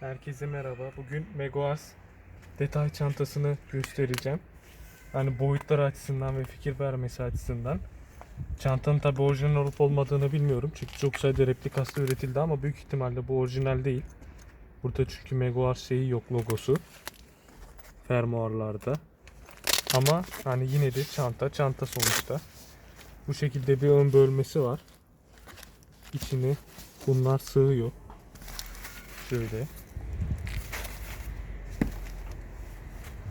Herkese merhaba. Bugün Megoas detay çantasını göstereceğim. Yani boyutları açısından ve fikir vermesi açısından. Çantanın tabi orijinal olup olmadığını bilmiyorum. Çünkü çok sayıda replikası üretildi ama büyük ihtimalle bu orijinal değil. Burada çünkü Megoas şeyi yok logosu. Fermuarlarda. Ama hani yine de çanta, çanta sonuçta. Bu şekilde bir ön bölmesi var. İçine bunlar sığıyor. Şöyle.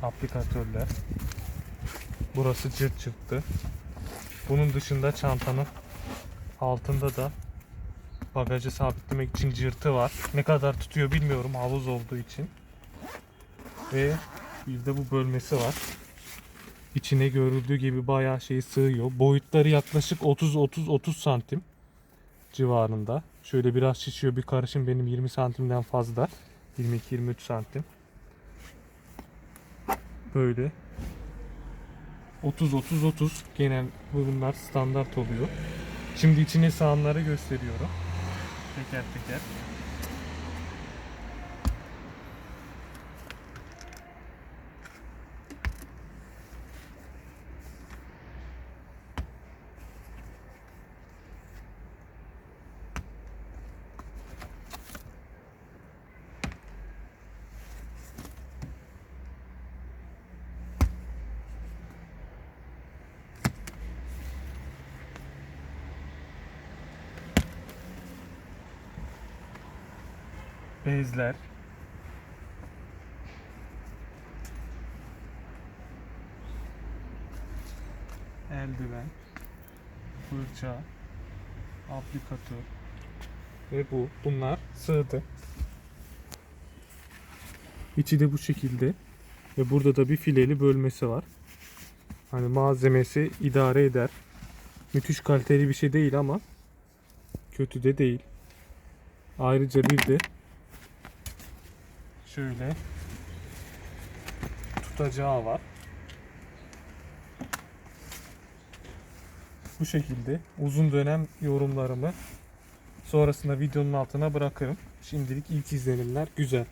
Aplikatörler. Burası cırt cırttı. Bunun dışında çantanın altında da bagajı sabitlemek için cırtı var. Ne kadar tutuyor bilmiyorum havuz olduğu için. Ve bir de bu bölmesi var. İçine görüldüğü gibi bayağı şey sığıyor. Boyutları yaklaşık 30-30-30 santim civarında. Şöyle biraz şişiyor bir karışım benim 20 santimden fazla. 22-23 santim. Böyle. 30-30-30 genel bunlar standart oluyor. Şimdi içine sağanları gösteriyorum. Teker teker. Bezler. Eldiven. Fırça. Aplikatör. Ve bu. Bunlar sığdı. İçi de bu şekilde. Ve burada da bir fileli bölmesi var. Hani malzemesi idare eder. Müthiş kaliteli bir şey değil ama kötü de değil. Ayrıca bir de şöyle tutacağı var. Bu şekilde uzun dönem yorumlarımı sonrasında videonun altına bırakırım. Şimdilik ilk izlenimler güzel.